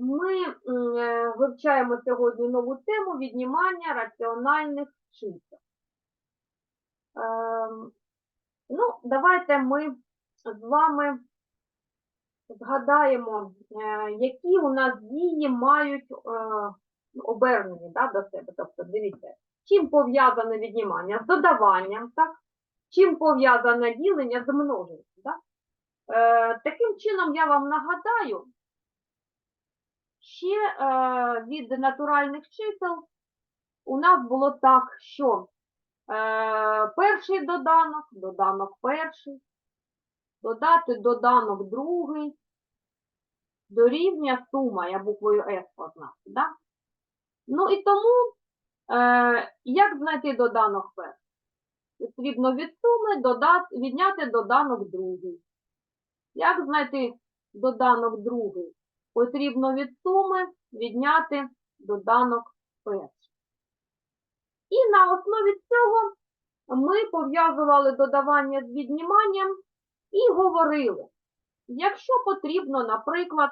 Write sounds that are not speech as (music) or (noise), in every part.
Ми е, вивчаємо сьогодні нову тему віднімання раціональних чисел. Ем, Ну, давайте ми з вами згадаємо, е, які у нас дії мають е, обернені да, до себе. Тобто, дивіться, чим пов'язане віднімання? З додаванням, так? Чим пов'язане ділення з множенням. Так? Таким чином, я вам нагадаю, ще е, від натуральних чисел у нас було так, що е, перший доданок, доданок перший, додати доданок другий, дорівнює сума, я буквою С позначу, да? Ну і тому, е, як знайти доданок перший? Потрібно від суми додати, відняти доданок другий. Як знайти доданок другий? Потрібно від суми відняти доданок перший. І на основі цього ми пов'язували додавання з відніманням і говорили, якщо потрібно, наприклад,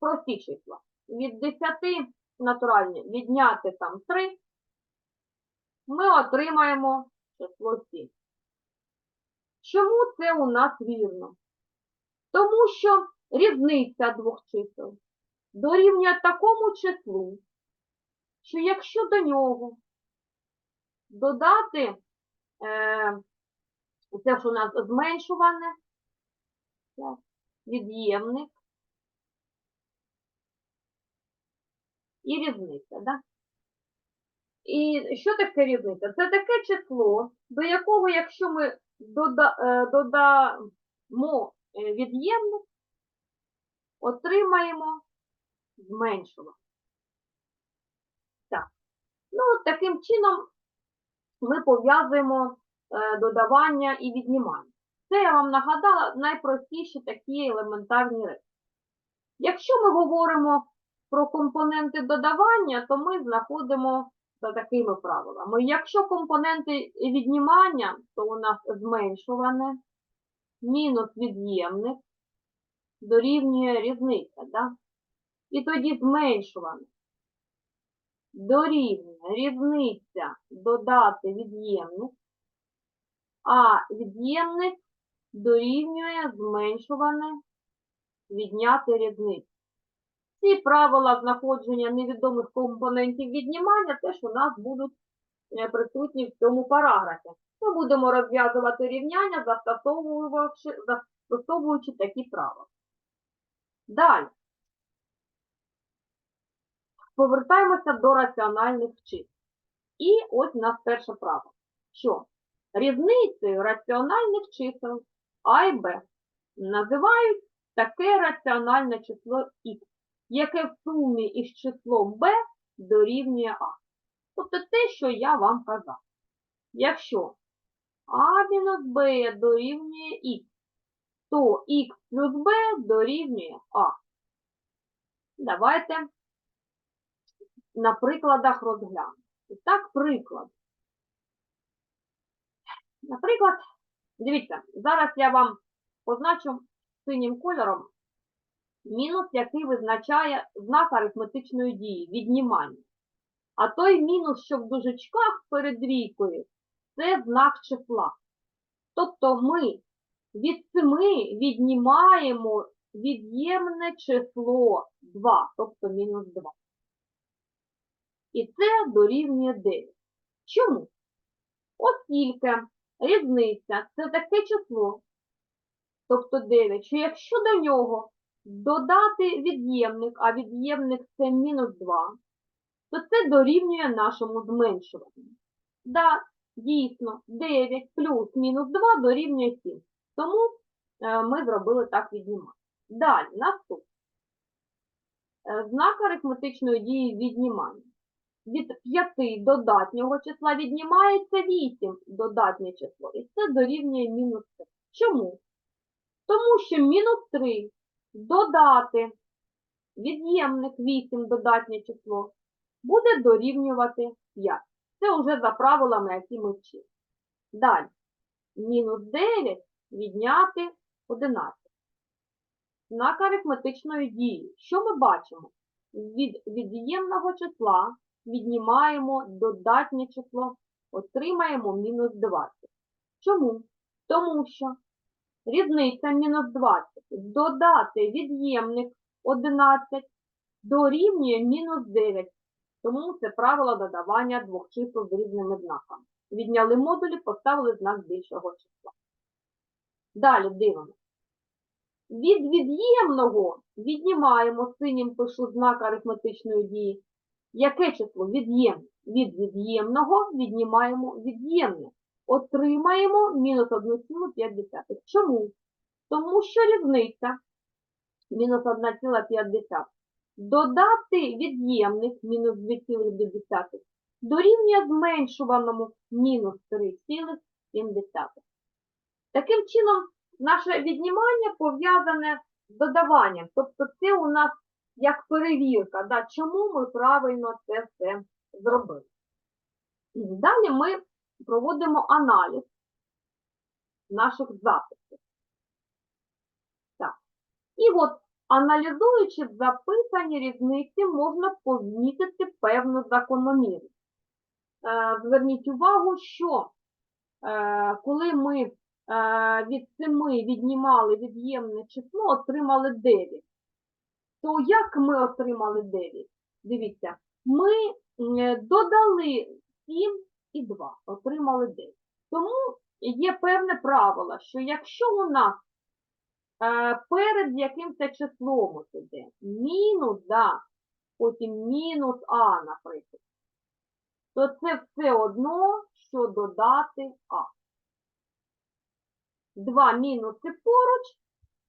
прості числа, від 10 натуральні відняти там 3, ми отримаємо число 7. Чому це у нас вірно? Тому що різниця двох чисел дорівнює такому числу, що якщо до нього додати е, це ж у нас зменшуване, від'ємник і різниця, да? І що таке різниця? Це таке число, до якого, якщо ми е, додамо е, від'ємник, отримаємо зменшування. Так. Ну, таким чином ми пов'язуємо е, додавання і віднімання. Це я вам нагадала найпростіші такі елементарні речі. Якщо ми говоримо про компоненти додавання, то ми знаходимо за такими правилами. Якщо компоненти віднімання, то у нас зменшуване, мінус від'ємник, дорівнює різниця. Да? І тоді зменшуване дорівнює різниця додати від'ємник, а від'ємник дорівнює зменшуване відняти різницю. Ці правила знаходження невідомих компонентів віднімання теж у нас будуть е, присутні в цьому параграфі. Ми будемо розв'язувати рівняння, застосовуючи такі правила. Далі. Повертаємося до раціональних чисел. І ось у нас перше правило. Що різницею раціональних чисел А і Б називають таке раціональне число Х, яке в сумі із числом b дорівнює А. Тобто те, що я вам казав. Якщо А мінус Б дорівнює Х, то Х плюс Б дорівнює А. Давайте на прикладах розглянемо. І так, приклад. Наприклад, дивіться, зараз я вам позначу синім кольором мінус, який визначає знак арифметичної дії, віднімання. А той мінус, що в дужечках перед двійкою, це знак числа. Тобто ми від 7 віднімаємо від'ємне число 2, тобто мінус 2. І це дорівнює 9. Чому? Оскільки різниця це таке число, тобто 9, що якщо до нього додати від'ємник, а від'ємник це мінус 2, то це дорівнює нашому зменшуванню. Да, дійсно, 9 плюс мінус 2 дорівнює 7. Тому е, ми зробили так віднімання. Далі, наступне. Е, Знак арифметичної дії віднімання. Від 5 додатнього числа віднімається 8 додатнє число. І це дорівнює мінус 3. Чому? Тому що мінус 3 додати від'ємник 8 додатнє число буде дорівнювати 5. Це вже за правилами, які ми вчили. Далі. Мінус 9 відняти 11. знак арифметичної дії. Що ми бачимо? Від від'ємного числа віднімаємо додатнє число, отримаємо мінус 20. Чому? Тому що різниця мінус 20 додати від'ємник 11 дорівнює мінус 9. Тому це правило додавання двох чисел з різними знаками. Відняли модулі, поставили знак більшого числа. Далі дивимося. Від від'ємного віднімаємо, синім пишу знак арифметичної дії. Яке число? Від'ємне. Від від'ємного віднімаємо від'ємне. Отримаємо мінус 1,5. Чому? Тому що різниця мінус 1,5 додати від'ємник мінус 2,2 дорівнює зменшуваному мінус 3,7. Таким чином, наше віднімання пов'язане з додаванням. Тобто це у нас як перевірка, да, чому ми правильно це все зробили. Далі ми проводимо аналіз наших записів. Так. І от, аналізуючи записані різниці, можна помітити певну закономірність. Е, Зверніть увагу, що е, коли ми від 7 віднімали від'ємне число, отримали 9. То як ми отримали 9? Дивіться, ми додали 7 і 2, отримали 9. Тому є певне правило, що якщо у нас е, перед якимось числом ось іде мінус, да, потім мінус А, наприклад, то це все одно, що додати А. Два мінуси поруч,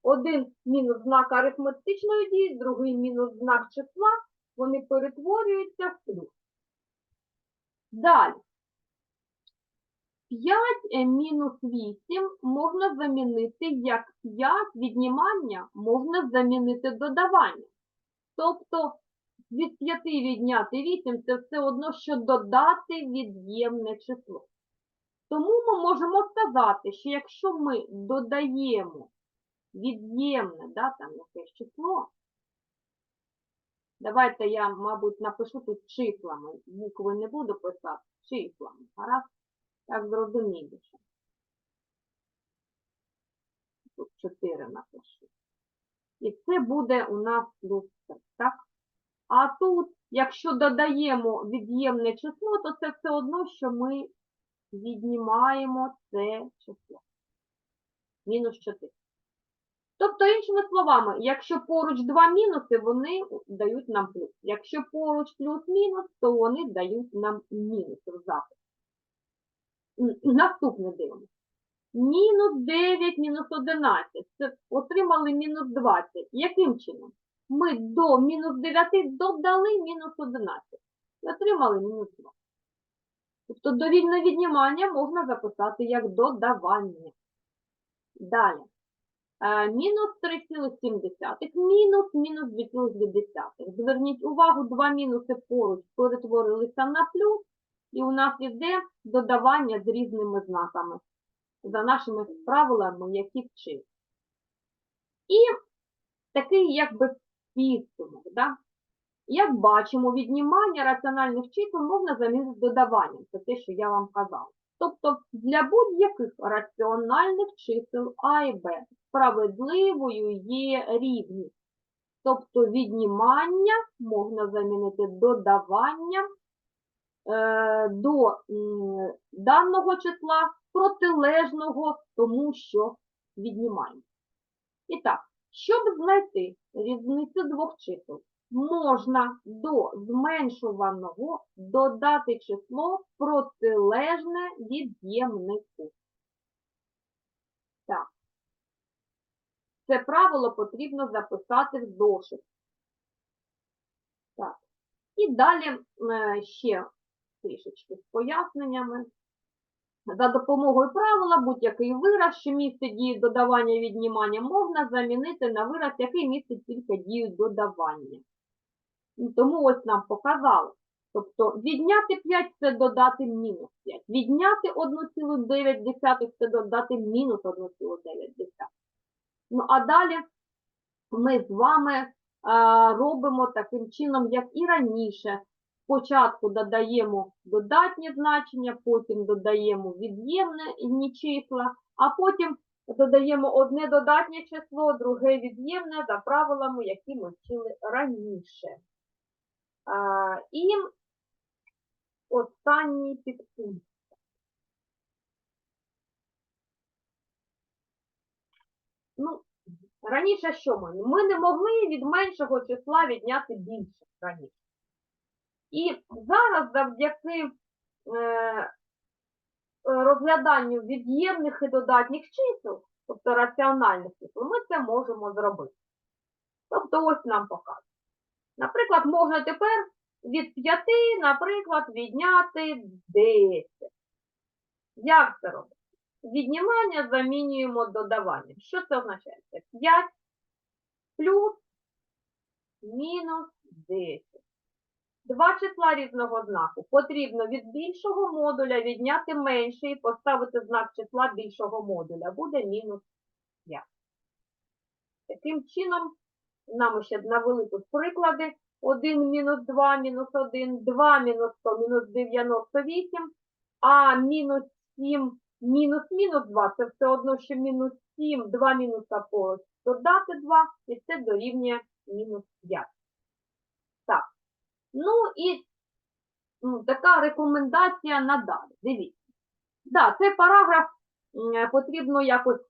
один мінус знак арифметичної дії, другий мінус знак числа, вони перетворюються в плюс. Далі. 5 мінус 8 можна замінити як 5 віднімання можна замінити додавання. Тобто від 5 відняти 8 це все одно, що додати від'ємне число. Тому ми можемо сказати, що якщо ми додаємо від'ємне, да, там якесь число, давайте я, мабуть, напишу тут числами, букви не буду писати, числами, гаразд? Так зрозуміліше. Тут 4 напишу. І це буде у нас плюс 3, так? А тут, якщо додаємо від'ємне число, то це все одно, що ми віднімаємо це число. Мінус 4. Тобто, іншими словами, якщо поруч два мінуси, вони дають нам плюс. Якщо поруч плюс-мінус, то вони дають нам мінус в записі. Наступне дивимося. Мінус 9, мінус 11. Це отримали мінус 20. Яким чином? Ми до мінус 9 додали мінус 11. І отримали мінус 2. Тобто довільне віднімання можна записати як додавання. Далі. Е, Мінус 3,7, мінус мінус 2,2. Зверніть увагу, два мінуси поруч перетворилися на плюс, і у нас іде додавання з різними знаками за нашими правилами, які вчили. І такий якби підсумок. Да? Як бачимо, віднімання раціональних чисел можна замінити додаванням. Це те, що я вам казала. Тобто для будь-яких раціональних чисел А і Б справедливою є рівність. Тобто віднімання можна замінити додаванням е, до м, даного числа протилежного тому, що віднімаємо. І так, щоб знайти різницю двох чисел, можна до зменшуваного додати число протилежне від'ємнику. Так. Це правило потрібно записати в зошит. Так. І далі е, ще трішечки з поясненнями. За допомогою правила будь-який вираз, що містить дію додавання і віднімання, можна замінити на вираз, який містить тільки дію додавання. Тому ось нам показали. Тобто відняти 5 це додати мінус 5. Відняти 1,9 це додати мінус 1,9. Ну а далі ми з вами е, робимо таким чином, як і раніше. Спочатку додаємо додатні значення, потім додаємо від'ємні числа, а потім додаємо одне додатнє число, друге від'ємне за правилами, які ми вчили раніше. І останній підпункт. Ну, раніше що ми? Ми не могли від меншого числа відняти більше раніше. І зараз завдяки е, розгляданню від'ємних і додатніх чисел, тобто раціональних чисел, ми це можемо зробити. Тобто ось нам показує. Наприклад, можна тепер від 5, наприклад, відняти 10. Як це робити? Віднімання замінюємо додаванням. Що це означає? 5 плюс мінус 10. Два числа різного знаку. Потрібно від більшого модуля відняти менший і поставити знак числа більшого модуля. Буде мінус 5. Таким чином, нам ще навели тут приклади. 1 мінус 2 мінус 1, 2 мінус 100 мінус 98, а мінус 7 мінус мінус 2 це все одно, що мінус 7, 2 мінуса поруч додати 2, і це дорівнює мінус 5. Так. Ну і м, така рекомендація надалі. Дивіться. Да, цей параграф потрібно якось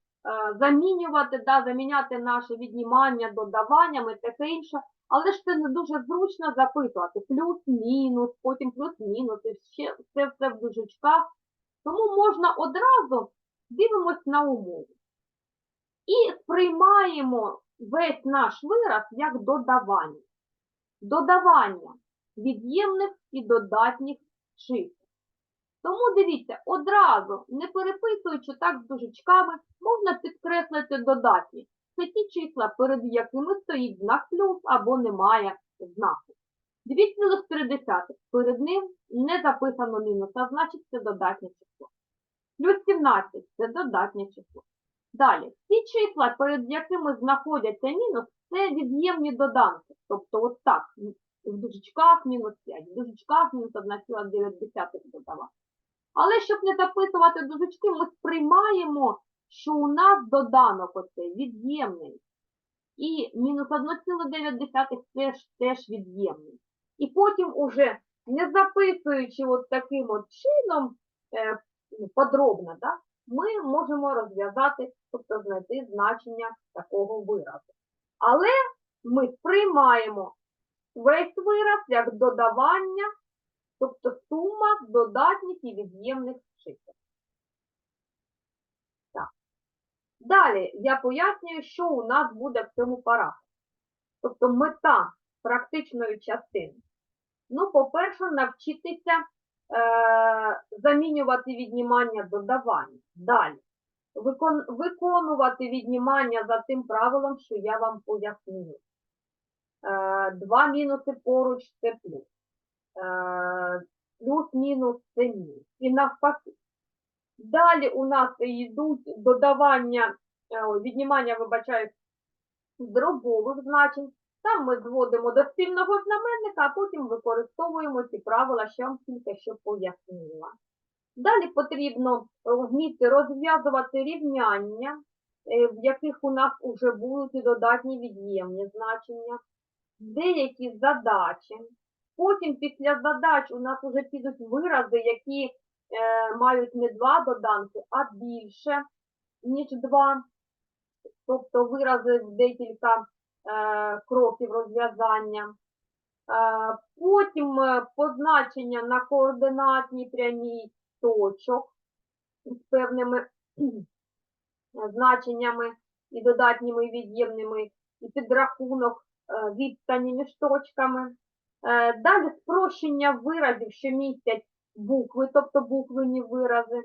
замінювати, да, заміняти наше віднімання додаванням і таке інше. Але ж це не дуже зручно записувати. Плюс-мінус, потім плюс-мінус, і ще це все в дужечках. Тому можна одразу дивимось на умову. І сприймаємо весь наш вираз як додавання. Додавання від'ємних і додатніх чисел. Тому дивіться, одразу, не переписуючи так з дужечками, можна підкреслити додатні. Це ті числа, перед якими стоїть знак плюс або немає знаку. 2,3. Перед ним не записано мінус, а значить це додатнє число. Плюс 17 це додатнє число. Далі, ті числа, перед якими знаходяться мінус, це від'ємні доданки. Тобто от так, в дужечках мінус 5, в дужечках мінус 1,9 додавати. Але щоб не записувати дужечки, ми сприймаємо, що у нас доданок оцей від'ємний. І мінус 1,9 теж, теж від'ємний. І потім уже не записуючи от таким от чином е, подробно, да, ми можемо розв'язати, тобто знайти значення такого виразу. Але ми сприймаємо весь вираз як додавання, тобто сума додатніх і від'ємних чисел. Далі я пояснюю, що у нас буде в цьому параграфі. Тобто мета практичної частини. Ну, по-перше, навчитися е, замінювати віднімання додавання. Далі. Викон, виконувати віднімання за тим правилом, що я вам поясню. Е, два мінуси поруч це плюс. Е, плюс-мінус це. І навпаки. Далі у нас йдуть додавання, е, віднімання, вибачаю, дробових значень. Там ми зводимо до спільного знаменника, а потім використовуємо ці правила, що вам тільки що пояснила. Далі потрібно вміти розв'язувати рівняння, в яких у нас вже будуть і додатні від'ємні значення, деякі задачі. Потім після задач у нас вже підуть вирази, які е, мають не два доданки, а більше, ніж два. Тобто вирази в декілька е, кроків розв'язання. Е, потім е, позначення на координатній прямій точок з певними (clears throat) значеннями і додатніми від'ємними, і підрахунок е, відстані між точками. Е, Далі спрощення виразів, що містять букви, тобто буквені вирази.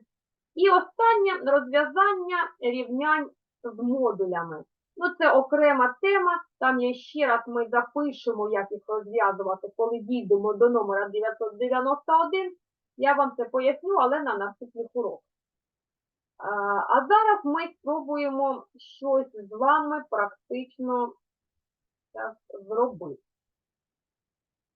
І останнє розв'язання рівнянь з модулями. Ну, це окрема тема, там я ще раз ми запишемо, як їх розв'язувати, коли дійдемо до номера 991. Я вам це поясню, але на наступних уроках. А а зараз ми спробуємо щось з вами практично зробити.